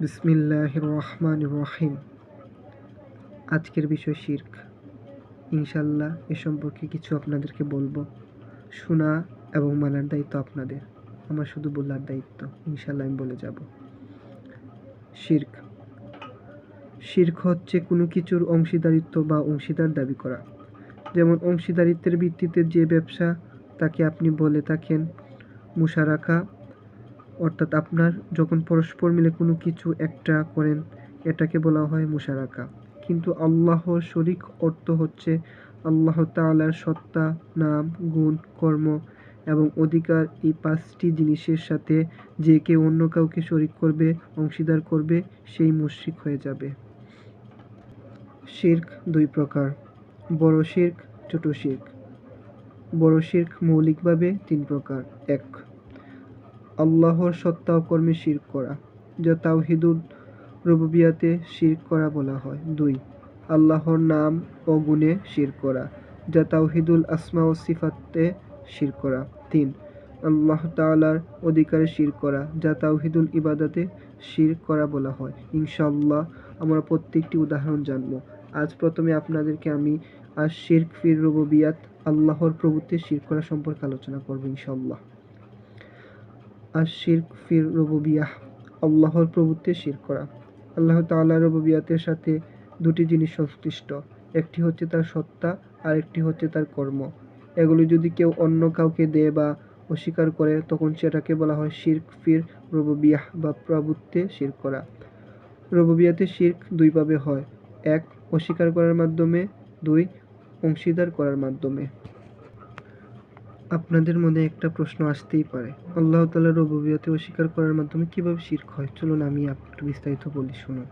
বিসমিল্লাহ রহমান রহিম আজকের বিষয় শির্ক। ইনশাল্লাহ এ সম্পর্কে কিছু আপনাদেরকে বলব। শোনা এবং মানার দায়িত্ব আপনাদের। আমার শুধু বলার দায়িত্ব। ইনশাল্লাহ আমি বলে যাব। শির্ক। শির্ক হচ্ছে কোনো কিছুর অংশীদারিত্ব বা অংশীদার দাবি করা। যেমন অংশীদারিত্বের ভিত্তিতে যে ব্যবসা তাকে আপনি বলে থাকেন, মুশারাকা অর্থাৎ আপনার যখন পরস্পর মিলে কোনো কিছু একটা করেন, এটাকে বলা হয় মুশারাকা। কিন্তু আল্লাহর শরিক অর্থ হচ্ছে আল্লাহ তালার সত্তা, নাম, গুণ, কর্ম এবং অধিকার এই পাঁচটি জিনিসের সাথে যে কেউ অন্য কাউকে শরিক করবে, অংশীদার করবে, সেই মুশরিক হয়ে যাবে। শির্ক দুই প্রকার, বড় শির্ক, ছোট শির্ক। বড় শির্ক মৌলিকভাবে তিন প্রকার। এক আল্লাহর সত্তা ও কর্মে শির করা, যা তাওহিদুল রুবুবিয়াতে শির করা বলা হয়। দুই, আল্লাহর নাম ও গুণে শির করা, যা তাওহিদুল আসমা ও সিফাতে শির করা। তিন, আল্লাহ তালার অধিকারে শির করা, যা তাওহিদুল ইবাদাতে শির করা বলা হয়। ইনশাল্লাহ আমরা প্রত্যেকটি উদাহরণ জানব। আজ প্রথমে আপনাদেরকে আমি আর শির্ক ফির রুবুবিয়াত আল্লাহর প্রভুত্বে শির করা সম্পর্কে আলোচনা করব ইনশাল্লাহ আর শির্ক ফির রবুবিয়াহ, আল্লাহর প্রভুত্বে শির করা। আল্লাহ তাল্লাহ রবুবিয়াতের সাথে দুটি জিনিস সংশ্লিষ্ট একটি হচ্ছে তার সত্তা আর একটি হচ্ছে তার কর্ম। এগুলি যদি কেউ অন্য কাউকে দেয় বা অস্বীকার করে, তখন সেটাকে বলা হয় শির্ক ফির রবুবিয়াহ বা প্রভুত্বে শির করা। রবুবিয়াতে শির্ক দুইভাবে হয়। এক, অস্বীকার করার মাধ্যমে। দুই, অংশীদার করার মাধ্যমে। আপনাদের মনে একটা প্রশ্ন আসতেই পারে। আল্লাহ তালার রবুবিয়তে অস্বীকার করার মাধ্যমে কীভাবে শির্ক হয়? চলুন আমি একটু বিস্তারিত বলি, শুনুন।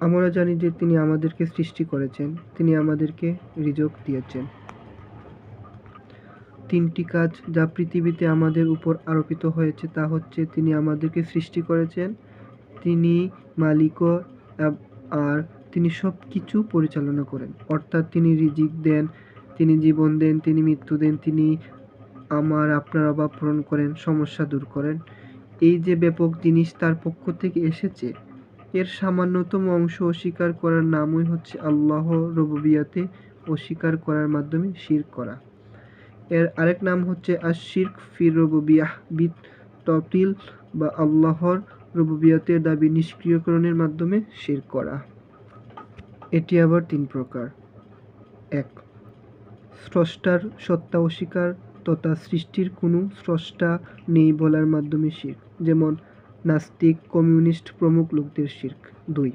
আমরা জানি যে তিনি আমাদেরকে সৃষ্টি করেছেন, তিনি আমাদেরকে রিজক দিয়েছেন। তিনটি কাজ যা পৃথিবীতে আমাদের উপর আরোপিত হয়েছে তা হচ্ছে, তিনি আমাদেরকে সৃষ্টি করেছেন, তিনি মালিকও আর তিনি সব কিছু পরিচালনা করেন। অর্থাৎ তিনি রিজিক দেন তিনি জীবন দেন, তিনি মৃত্যু দেন, তিনি আমার, আপনার অভাব পূরণ করেন, সমস্যা দূর করেন। এই যে ব্যাপক জিনিস তার পক্ষ থেকে এসেছে, এর সামান্যতম অংশ অস্বীকার করার নামই হচ্ছে আল্লাহ রববিয়াতে অস্বীকার করার মাধ্যমে শির করা। এর আরেক নাম হচ্ছে আর শির্ক ফির রববিয়াহ, বিত তটিল বা আল্লাহর রববিয়াতের দাবি নিষ্ক্রিয়করণের মাধ্যমে শির করা। এটি আবার তিন প্রকার। এক স্রষ্টার সত্তা অস্বীকার তথা সৃষ্টির কোনো স্রষ্টা নেই বলার মাধ্যমে শির্ক, যেমন নাস্তিক, কমিউনিস্ট প্রমুখ লোকদের শির্ক। দুই,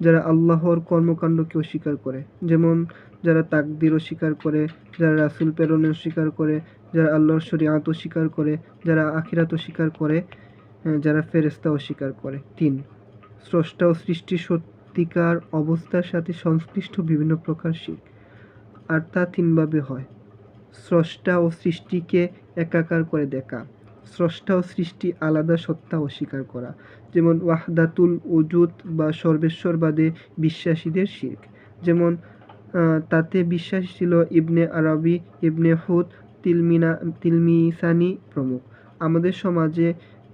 যারা আল্লাহর কর্মকাণ্ডকে অস্বীকার করে, যেমন যারা তাকদির অস্বীকার করে, যারা রাসুল প্রেরণ অস্বীকার করে, যারা আল্লাহর শরিয়াত অস্বীকার করে, যারা আখিরাত অস্বীকার করে যারা ফেরেস্তা অস্বীকার করে। তিন, স্রষ্টা ও সৃষ্টির সত্যিকার অবস্থার সাথে সংশ্লিষ্ট বিভিন্ন প্রকার শিখ আর তা তিনভাবে হয়। স্রষ্টা ও সৃষ্টিকে একাকার করে দেখা। স্রষ্টা ও সৃষ্টি আলাদা সত্তা অস্বীকার করা। যেমন ওয়াহদাতুল উজুদ বা সর্বেশ্বরবাদে বিশ্বাসীদের শির্ক। যেমন তাতে বিশ্বাসী ছিল ইবনে আরবি, ইবনে হুদ, তিলমিনা, তিলমিসানি প্রমুখ। আমাদের সমাজে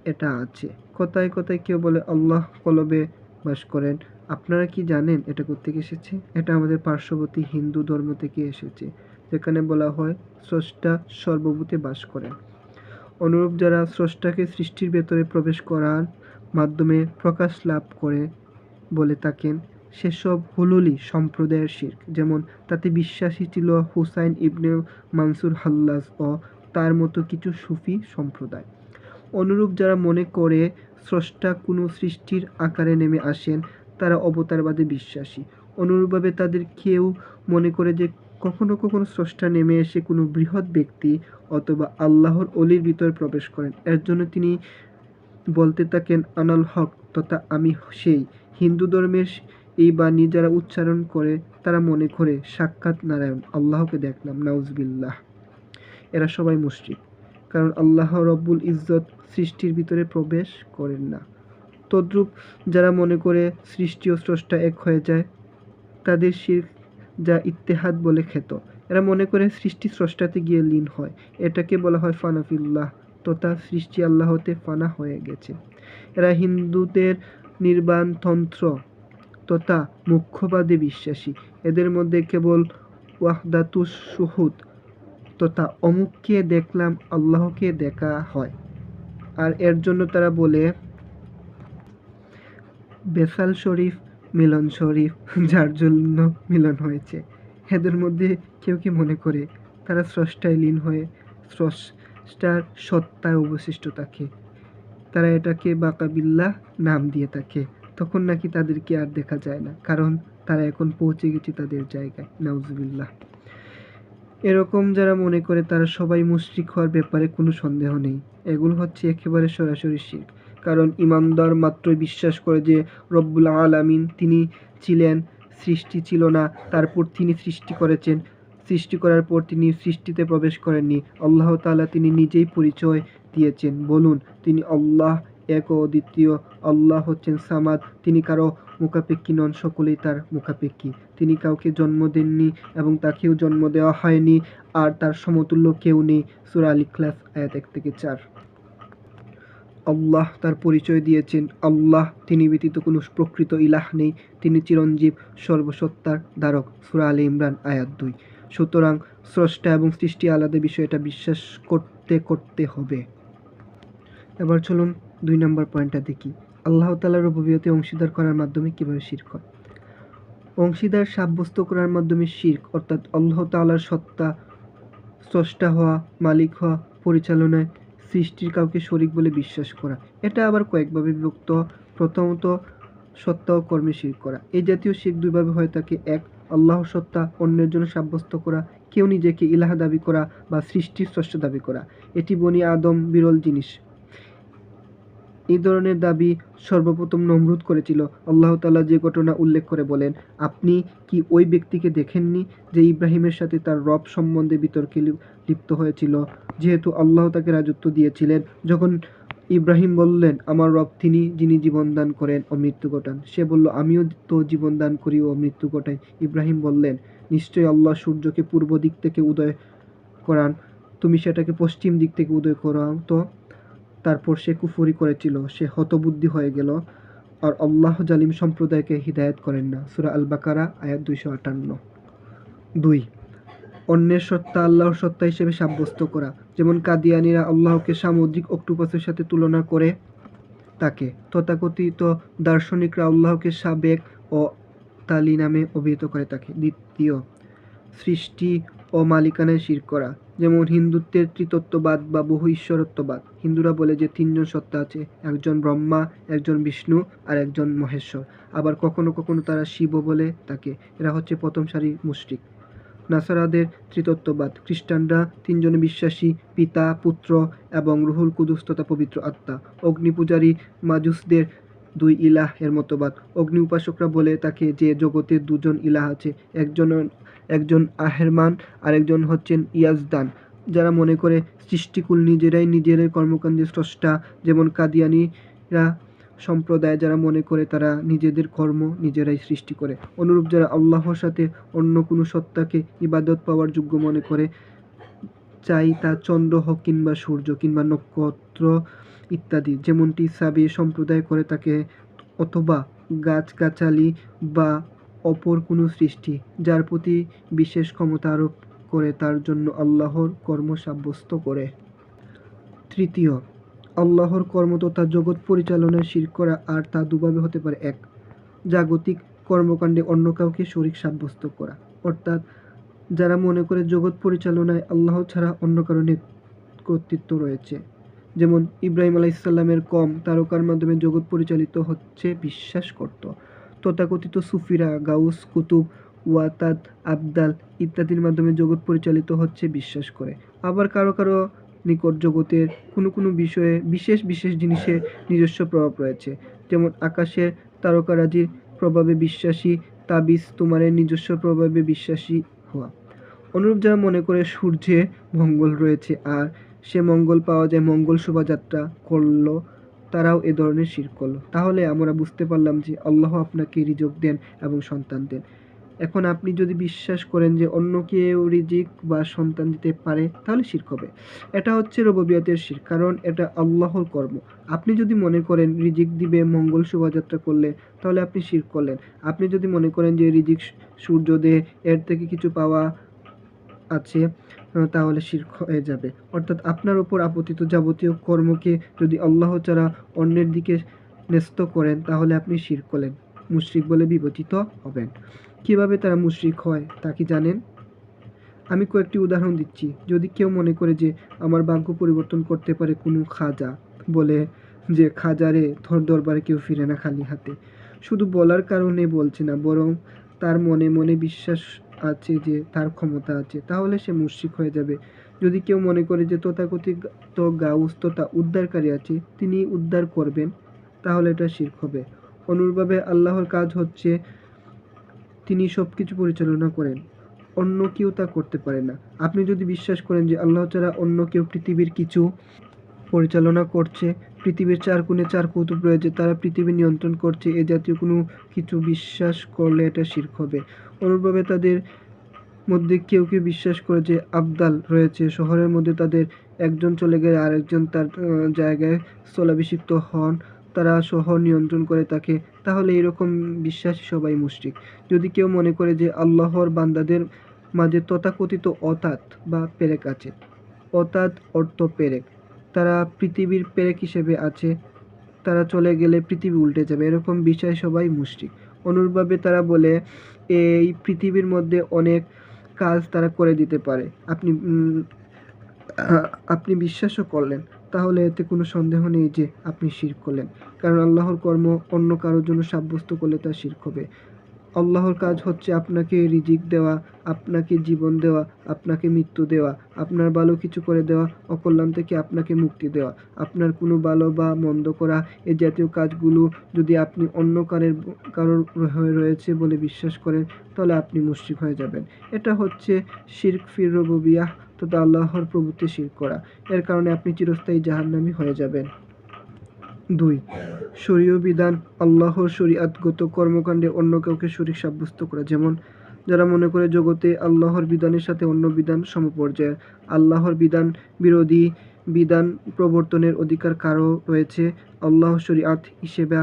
এটা আছে। কথায় কথায় কেউ বলে আল্লাহ কলবে বাস করেন। আপনারা কি জানেন এটা কোথেকে এসেছে? এটা আমাদের পার্শ্ববর্তী হিন্দু ধর্ম থেকে এসেছে, যেখানে বলা হয় স্রষ্টা সর্বভূতে বাস করেন। অনুরূপ যারা স্রষ্টাকে সৃষ্টির ভেতরে প্রবেশ করার মাধ্যমে প্রকাশ লাভ করে বলে থাকেন, সেসব হুলুলি সম্প্রদায়ের শির্ক। যেমন তাতে বিশ্বাসী ছিল হুসাইন ইবনে মানসুর হাল্লাস ও তার মতো কিছু সুফি সম্প্রদায়। অনুরূপ যারা মনে করে স্রষ্টা কোনো সৃষ্টির আকারে নেমে আসেন তারা অবতারবাদে বিশ্বাসী। অনুরূপভাবে তাদের কেউ মনে করে যে কখনো কখনো স্রষ্টা নেমে এসে কোনো বৃহৎ ব্যক্তি অথবা আল্লাহর অলির ভিতর প্রবেশ করেন। এর জন্য তিনি বলতে থাকেন, আনাল হক, তথা আমি সেই। হিন্দু ধর্মের এই বাণী যারা উচ্চারণ করে, তারা মনে করে, সাক্ষাৎ নারায়ণ, আল্লাহকে দেখলাম, নাউজবিল্লাহ। এরা সবাই মুশ্রিক, কারণ আল্লাহ রব্বুল ইজ্জত সৃষ্টির ভিতরে প্রবেশ করেন না। তদ্রূপ যারা মনে করে সৃষ্টি ও স্রষ্টা এক হয়ে যায়, তাদের শির যা ইত্তেহাদ বলে খ্যাত। এরা মনে করে সৃষ্টি স্রষ্টাতে গিয়ে লীন হয়। এটাকে বলা হয় ফানাফিল্লাহ। তথা সৃষ্টি আল্লাহতে ফানা হয়ে গেছে। এরা হিন্দুদের নির্বাণতন্ত্র। তথা মুখ্যবাদে বিশ্বাসী। এদের মধ্যে কেবল ওয়াহদাতুস সুহুদ। তথা অমুককে দেখলাম আল্লাহকে দেখা হয়। আর এর জন্য তারা বলে বেসাল শরীফ, মিলন শরীফ, যার জন্য মিলন হয়েছে। এদের মধ্যে কেউ কি মনে করে? তারা স্রষ্টায় লীন হয়ে স্রষ্টার সত্তায় অবশিষ্ট থাকে। তারা এটাকে বাকাবিল্লা নাম দিয়ে থাকে। তখন নাকি তাদেরকে আর দেখা যায় না, কারণ তারা এখন পৌঁছে গেছে তাদের জায়গায়। নাউজুবিল্লাহ। এরকম যারা মনে করে, তারা সবাই মুশরিক হওয়ার ব্যাপারে কোনো সন্দেহ নেই। এগুলো হচ্ছে একেবারে সরাসরি শির্ক। কারণ ইমানদার মাত্রই বিশ্বাস করে যে রব্বুল আলামিন তিনি ছিলেন, সৃষ্টি ছিল না। তারপর তিনি সৃষ্টি করেছেন। সৃষ্টি করার পর তিনি সৃষ্টিতে প্রবেশ করেননি। আল্লাহ তাআলা তিনি নিজেই পরিচয় দিয়েছেন। বলুন, তিনি আল্লাহ এক ও দ্বিতীয় আল্লাহ হচ্ছেন সামাদ। তিনি কারও মুখাপেক্ষী নন, সকলেই তার মুখাপেক্ষী। তিনি কাউকে জন্ম দেননি এবং তাকেও জন্ম দেওয়া হয়নি। আর তার সমতুল্য কেউ নেই। সূরা আল আয়াত এক থেকে চার। আল্লাহ তার পরিচয় দিয়েছেন। আল্লাহ, তিনি ব্যতীত কোনো প্রকৃত ইলাহ নেই। তিনি চিরঞ্জীব, সর্বসত্তার ধারক সূরা আলে ইমরান, আয়াত দুই। সুতরাং স্রষ্টা এবং সৃষ্টি আলাদা বিষয়টা বিশ্বাস করতে করতে হবে। এবার চলুন দুই নম্বর পয়েন্টটা দেখি। আল্লাহ তালার রবুবিয়তে অংশীদার করার মাধ্যমে কীভাবে শির্ক হয়? অংশীদার সাব্যস্ত করার মাধ্যমে শির্ক, অর্থাৎ আল্লাহ তালার সত্তা, স্রষ্টা হওয়া, মালিক হওয়া, পরিচালনায় সৃষ্টির কাউকে শরিক বলে বিশ্বাস করা। এটা আবার কয়েকভাবে বিভক্ত, প্রথমত সত্তা ও কর্মে শির করা। এই জাতীয় শিখ দুইভাবে হয় তাকে, এক, আল্লাহ সত্তা, অন্যের জন্য সাব্যস্ত করা, কেউ নিজেকে ইলাহা দাবি করা বা সৃষ্টির স্রষ্ট দাবি করা। এটি বনি আদম বিরল জিনিস। এই ধরনের দাবি সর্বপ্রথম নমরুদ করেছিল। আল্লাহ তালা যে ঘটনা উল্লেখ করে বলেন, আপনি কি ওই ব্যক্তিকে দেখেননি যে ইব্রাহিমের সাথে তার রব সম্বন্ধে বিতর্কে লিপ্ত হয়েছিল? যেহেতু আল্লাহ তাকে রাজত্ব দিয়েছিলেন, যখন ইব্রাহিম বললেন, আমার রব তিনি, যিনি জীবন দান করেন ও মৃত্যু ঘটান। সে বলল, আমিও তো জীবন দান করি ও মৃত্যু ঘটাই। ইব্রাহিম বললেন, নিশ্চয়ই আল্লাহ সূর্যকে পূর্ব দিক থেকে উদয় করান। তুমি সেটাকে পশ্চিম দিক থেকে উদয় করাও তো? তারপর সে কুফরি করেছিল, সে হতবুদ্ধি হয়ে গেল, আর আল্লাহ জালিম সম্প্রদায়কে হিদায়ত করেন না। সুরা আল বাকারা আয়াত দুইশো আটান্ন। দুই, অন্যের সত্তা আল্লাহর সত্তা হিসেবে সাব্যস্ত করা। যেমন কাদিয়ানিরা আল্লাহকে সামুদ্রিক অক্টোপাসের সাথে তুলনা করে তাকে। তথাকথিত দার্শনিকরা আল্লাহকে সাবেক ও তালি নামে অভিহিত করে তাকে। দ্বিতীয়, সৃষ্টি ও মালিকানায় শির করা, যেমন হিন্দুত্বের ত্রিতত্ত্ববাদ বা বহু ঈশ্বরত্ববাদ। হিন্দুরা বলে যে তিনজন সত্তা আছে, একজন ব্রহ্মা, একজন বিষ্ণু আর একজন মহেশ্বর। আবার কখনো কখনো তারা শিব বলে তাকে এরা হচ্ছে প্রথম সারির মুষ্টিক নাসারাদের ত্রিতত্ত্ববাদ খ্রিস্টানরা তিনজনে বিশ্বাসী, পিতা, পুত্র এবং রুহুল কুদুস তথা পবিত্র আত্মা। অগ্নিপূজারী মাজুসদের দুই ইলাহ এর মতবাদ। অগ্নি উপাসকরা বলে তাকে যে জগতে দুজন ইলাহ আছে, একজন একজন আহেরমান আর একজন হচ্ছেন ইয়াজদান, যারা মনে করে সৃষ্টিকুল নিজেরাই নিজেদের কর্মকাণ্ডের স্রষ্টা, যেমন কাদিয়ানিরা সম্প্রদায়, যারা মনে করে তারা নিজেদের কর্ম নিজেরাই সৃষ্টি করে। অনুরূপ যারা আল্লাহর সাথে অন্য কোনো সত্তাকে ইবাদত পাওয়ার যোগ্য মনে করে চাই তা চন্দ্র হোক কিংবা সূর্য কিংবা নক্ষত্র ইত্যাদি। যেমনটি সাবি সম্প্রদায় করে তাকে অথবা গাছগাছালি বা অপর কোনো সৃষ্টি, যার প্রতি বিশেষ ক্ষমতা আরোপ করে, তার জন্য আল্লাহর কর্ম সাব্যস্ত করে। তৃতীয়, আল্লাহর কর্ম তথা জগৎ পরিচালনায় শির করা আর তা দুভাবে হতে পারে। এক, জাগতিক কর্মকাণ্ডে অন্য কাউকে শরিক সাব্যস্ত করা, অর্থাৎ যারা মনে করে জগৎ পরিচালনায় আল্লাহ ছাড়া অন্য কারণে কর্তৃত্ব রয়েছে। যেমন ইব্রাহিম আলাইসাল্লামের কম তারকার মাধ্যমে জগৎ পরিচালিত হচ্ছে বিশ্বাস করত। তথাকথিত সুফিরা, গাউস, কুতুব, ওয়াতাদ, আবদাল ইত্যাদির মাধ্যমে জগৎ পরিচালিত হচ্ছে বিশ্বাস করে। আবার কারও কারও নিকট জগতের কোনো কোনো বিষয়ে বিশেষ বিশেষ জিনিসের নিজস্ব প্রভাব রয়েছে। যেমন আকাশের তারকারাজির প্রভাবে বিশ্বাসী, তাবিজ তোমারের নিজস্ব প্রভাবে বিশ্বাসী হওয়া। অনুরূপ যারা মনে করে সূর্যে মঙ্গল রয়েছে আর সে মঙ্গল পাওয়া যায়, মঙ্গল শোভাযাত্রা করল, তারাও এ ধরনের শির করল। তাহলে আমরা বুঝতে পারলাম যে আল্লাহ আপনাকে রিজক দেন এবং সন্তান দেন। এখন আপনি যদি বিশ্বাস করেন যে অন্য কেউ রিজিক বা সন্তান দিতে পারে, তাহলে শিরক হবে। এটা হচ্ছে রববিয়াতের শির কারণ এটা আল্লাহর কর্ম। আপনি যদি মনে করেন রিজিক দিবে, মঙ্গল শোভাযাত্রা করলে, তাহলে আপনি শির করলেন। আপনি যদি মনে করেন যে রিজিক সূর্য দে এর থেকে কিছু পাওয়া আছে তাহলে শিরক হয়ে যাবে। অর্থাৎ আপনার উপর আপতিত যাবতীয় কর্মকে যদি আল্লাহ ছাড়া অন্যের দিকে ন্যস্ত করেন, তাহলে আপনি শির করলেন। মুশরিক বলে বিবেচিত হবেন। কীভাবে তারা মুশরিক হয় তা কি জানেন? আমি কয়েকটি উদাহরণ দিচ্ছি। যদি কেউ মনে করে যে আমার ভাগ্য পরিবর্তন করতে পারে কোনো খাজা, বলে যে খাজারে থর দরবারে কেউ ফিরে না খালি হাতে। শুধু বলার কারণে বলছে না, বরং তার মনে মনে বিশ্বাস আছে যে তার ক্ষমতা আছে, তাহলে সে মুশরিক হয়ে যাবে। যদি কেউ মনে করে যে তথাকথিত গাউস তথা উদ্ধারকারী আছে, তিনি উদ্ধার করবেন, তাহলে এটা শিরক হবে। অনুরূপভাবে আল্লাহর কাজ হচ্ছে তিনি সব কিছু পরিচালনা করেন। অন্য কেউ তা করতে পারে না। আপনি যদি বিশ্বাস করেন যে আল্লাহ ছাড়া অন্য কেউ পৃথিবীর কিছু পরিচালনা করছে, পৃথিবীর চার কোণে চার কৌতুক রয়েছে, তারা পৃথিবী নিয়ন্ত্রণ করছে, এ জাতীয় কোনো কিছু বিশ্বাস করলে এটা শির্ক হবে। অনুরূপভাবে তাদের মধ্যে কেউ কেউ বিশ্বাস করে যে আবদাল রয়েছে। শহরের মধ্যে তাদের একজন চলে গেলে আরেকজন তার জায়গায় স্থলাভিষিক্ত হন। তারা শহর নিয়ন্ত্রণ করে তাকে তাহলে এরকম বিশ্বাস সবাই মুশরিক। যদি কেউ মনে করে যে আল্লাহর বান্দাদের মাঝে তথাকথিত অতাত বা পেরেক আছে অতাত অর্থ পেরেক, তারা পৃথিবীর পেরেক হিসেবে আছে, তারা চলে গেলে পৃথিবী উল্টে যাবে, এরকম বিষয় সবাই মুশরিক। অনুরূপভাবে তারা বলে, এই পৃথিবীর মধ্যে অনেক কাজ তারা করে দিতে পারে। আপনি আপনি বিশ্বাসও করলেন। তাহলে এতে কোনো সন্দেহ নেই যে আপনি শির করলেন। কারণ আল্লাহর কর্ম অন্য কারোর জন্য সাব্যস্ত করলে তা শিরক হবে। আল্লাহর কাজ হচ্ছে আপনাকে রিজিক দেওয়া, আপনাকে জীবন দেওয়া, আপনাকে মৃত্যু দেওয়া, আপনার ভালো কিছু করে দেওয়া, অকল্যাণ থেকে আপনাকে মুক্তি দেওয়া। আপনার কোনো ভালো বা মন্দ করা এ জাতীয় কাজগুলো যদি আপনি অন্য কারের, কারোর হয়ে রয়েছে বলে বিশ্বাস করেন, তাহলে আপনি মুশরিক হয়ে যাবেন। এটা হচ্ছে শিরক ফির রববিয়াহ। তথা আল্লাহর প্রভুতে শির করা। এর কারণে আপনি চিরস্থায়ী জাহান্নামী হয়ে যাবেন। দুই, শরীয় বিধান আল্লাহর শরীয়তগত কর্মকাণ্ডে অন্য কাউকে শরীক সাব্যস্ত করা। যেমন, যারা মনে করে জগতে আল্লাহর বিধানের সাথে অন্য বিধান সমপর্যায়ের। আল্লাহর বিধান বিরোধী বিধান প্রবর্তনের অধিকার কারও রয়েছে? আল্লাহ শরীয়ত হিসেবে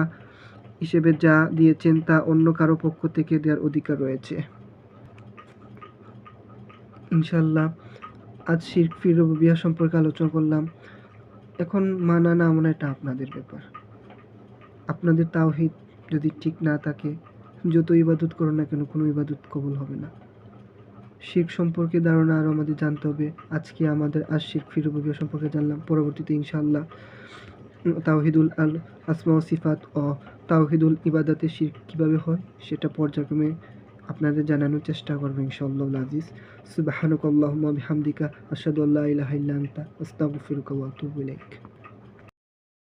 হিসেবে যা দিয়েছেন তা অন্য কারও পক্ষ থেকে দেওয়ার অধিকার রয়েছে। ইনশাল্লাহ আজ শিরক রুবিয়া সম্পর্কে আলোচনা করলাম। এখন মানা না মানা এটা আপনাদের ব্যাপার। আপনাদের তাওহিদ যদি ঠিক না থাকে, যত ইবাদত করো না কেন, কোনো ইবাদত কবুল হবে না। শিখ সম্পর্কে ধারণা আরও আমাদের জানতে হবে। আজকে আমাদের আজ শিখ ফিরুবিয়া সম্পর্কে জানলাম। পরবর্তীতে ইনশাআল্লাহ তাওহিদুল আল আসমা সিফাত ও তাওহিদুল ইবাদাতে শির কীভাবে হয়, সেটা পর্যায়ক্রমে আপনাদের জানানোর চেষ্টা করবেন ইনশাআল্লাহ আজিজ। সুবাহানুক আল্লাহুম্মা বিহামদিকা, আশহাদু আল্লা ইলাহা ইল্লা আস্তাগফিরুকা ওয়া আতুবু